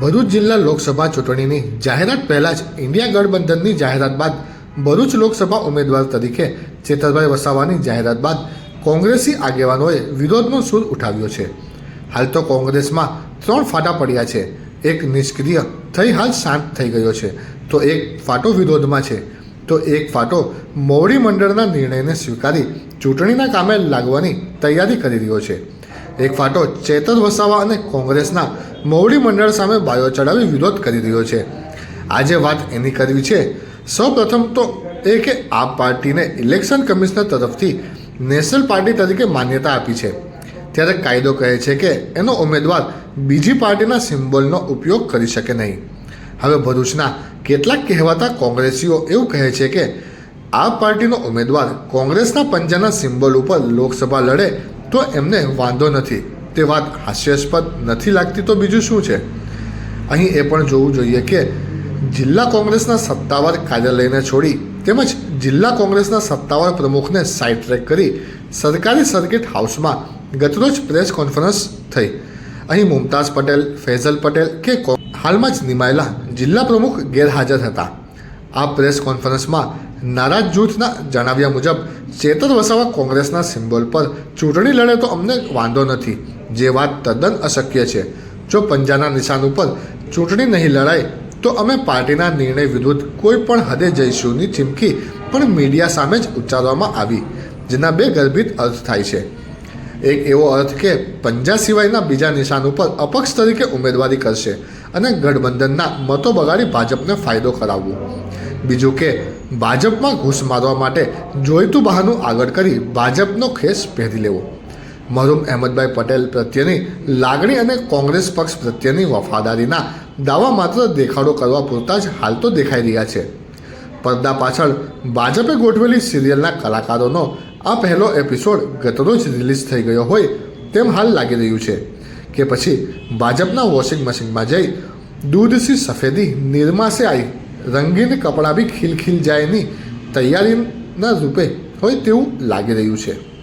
ભરૂચ જિલ્લા લોકસભા ચૂંટણીની જાહેરાત પહેલા જ ઇન્ડિયા ગઠબંધનની જાહેરાત બાદ ભરૂચ લોકસભા ઉમેદવાર તરીકે ચેતરભાઈ વસાવાની જાહેરાત બાદ કોંગ્રેસી આગેવાનોએ વિરોધનો સૂર ઉઠાવ્યો છે. હાલ તો કોંગ્રેસમાં ત્રણ ફાટા પડ્યા છે. એક નિષ્ક્રિય થઈ હાલ શાંત થઈ ગયો છે. તો એક ફાટો વિરોધમાં છે. તો એક ફાટો મોવડી મંડળના નિર્ણયને સ્વીકારી ચૂંટણીના કામે લાગવાની તૈયારી કરી રહ્યો છે. એક ફાટો ચેતર વસાવા અને કોંગ્રેસના મોવડી મંડળ સામે બાયો ચડાવી વિરોધ કરી રહ્યો છે. આજે વાત એની કરવી છે. સૌપ્રથમ તો એ કે આ પાર્ટીને ઇલેક્શન કમિશનર તરફથી નેશનલ પાર્ટી તરીકે માન્યતા આપી છે. ત્યારે કાયદો કહે છે કે એનો ઉમેદવાર બીજી પાર્ટીના સિમ્બોલનો ઉપયોગ કરી શકે નહીં. હવે ભરૂચના કેટલાક કહેવાતા કોંગ્રેસીઓ એવું કહે છે કે આ પાર્ટીનો ઉમેદવાર કોંગ્રેસના પંજાના સિમ્બોલ ઉપર લોકસભા લડે તો એમને વાંધો નથી. તે વાત હાસ્યાસ્પદ નથી લાગતી તો બીજું શું છે? અહીં એ પણ જોવું જોઈએ કે જિલ્લા કોંગ્રેસના સત્તાવાર કાર્યાલયને છોડી તેમજ જિલ્લા કોંગ્રેસના સત્તાવાર પ્રમુખને સાઇડ ટ્રેક કરી સરકારી સર્કિટ હાઉસમાં ગતરોજ પ્રેસ કોન્ફરન્સ થઈ. અહીં મુમતાઝ પટેલ, ફૈઝલ પટેલ કે હાલમાં જ નિમાયેલા જિલ્લા પ્રમુખ ગેરહાજર હતા. આ પ્રેસ કોન્ફરન્સમાં નારાજ જૂથના જણાવ્યા મુજબ ચેતર વસાવા કોંગ્રેસના સિમ્બોલ પર ચૂંટણી લડે તો અમને વાંધો નથી. જે વાત તદ્દન અશક્ય છે. જો પંજાના નિશાન ઉપર ચૂંટણી નહીં લડાય, તો અમે પાર્ટીના નિર્ણય વિરુદ્ધ કોઈ પણ હદે જઈશુંની ચીમકી પણ મીડિયા સામે જ ઉચ્ચારવામાં આવી, જેના બે ગર્ભિત અર્થ થાય છે. એક એવો અર્થ કે પંજા સિવાયના બીજા નિશાન ઉપર અપક્ષ તરીકે ઉમેદવારી કરશે અને ગઠબંધનના મતો બગાડી ભાજપને ફાયદો કરાવવો. બીજું કે ભાજપમાં ઘૂસ મારવા માટે જોઈતું બહાનું આગળ કરી ભાજપનો ખેસ પહેરી લેવો. મરહુમ અહેમદભાઈ પટેલ પ્રત્યેની લાગણી અને કોંગ્રેસ પક્ષ પ્રત્યેની વફાદારીના દાવા માત્ર દેખાડો કરવા પૂરતા જ હાલ તો દેખાઈ રહ્યા છે. પડદા પાછળ ભાજપે ગોઠવેલી સિરિયલના કલાકારોનો આ પહેલો એપિસોડ ગતરોજ રિલીઝ થઈ ગયો હોય તેમ હાલ લાગી રહ્યું છે કે પછી ભાજપના વોશિંગ મશીનમાં જઈ દૂધસી સફેદી, નિરમા આઈ રંગીન કપડાં બી ખીલ ખીલ જાયની તૈયારીના રૂપે હોય તેવું લાગી રહ્યું છે.